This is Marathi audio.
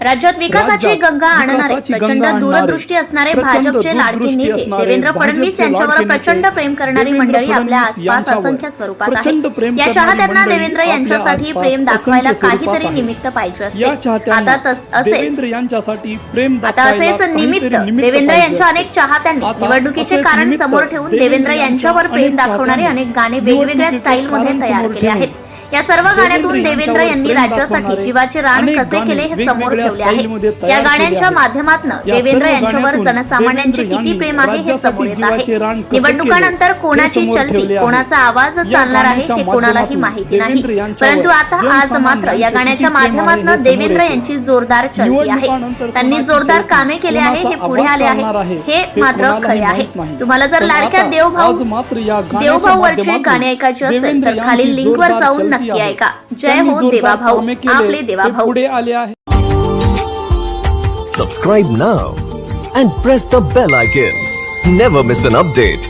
राज्यात विकासाची गंगा आणणारे प्रचंड दूरदृष्टी असणारे भाजपचे लाडके नेते देवेंद्र फडणवीस यांच्यावर प्रचंड प्रेम करणारी मंडळी आपल्या आसपास असंख्य स्वरूपात आहे या चाहत्यांना देवेंद्र यांच्यासाठी प्रेम दाखवायला काहीतरी. निमित्त पाहिजे असते. आता देवेंद्र यांच्यासाठी प्रेम आता असेच निमित्त देवेंद्र यांच्या. अनेक चाहत्यांनी निवडणुकीचे कारण समोर ठेवून देवेंद्र यांच्यावर यांच्या प्रेम दाखवणारे अनेक गाणे वेगवेगळ्या स्टाईलमध्ये कारण तयार केले आहेत या सर्व गाण्यातून देवेंद्र यांनी राज्यासाठी जीवाचे रान अनेक कसे केले हे समोर ठेवले आहे या गाण्यांच्या. माध्यमातून देवेंद्र यांच्यावर जनसामान्यांचे किती प्रेम आहे हे समोर येत आहे निवडणुकानंतर कोणाची चलती. कोणाचा आवाज चालणार आहे हे कोणालाही माहिती नाही परंतु आता आज मात्र या गाण्याच्या माध्यमातून देवेंद्र. यांची जोरदार चलती आहे त्यांनी जोरदार कामे केले आहे हे पुढे आले आहे हे मात्र खरे आहे. तुम्हाला जर लाडक्या देवभाऊ देवभाऊवरचे माध्यमातून गाणे ऐकायचे असेल तर खालील लिंकवर जाऊन नक्की आहे. ऐका जय हो केले, आपले देवाभाऊ पुढे आले आहे Subscribe now and press the bell icon. Never miss an update.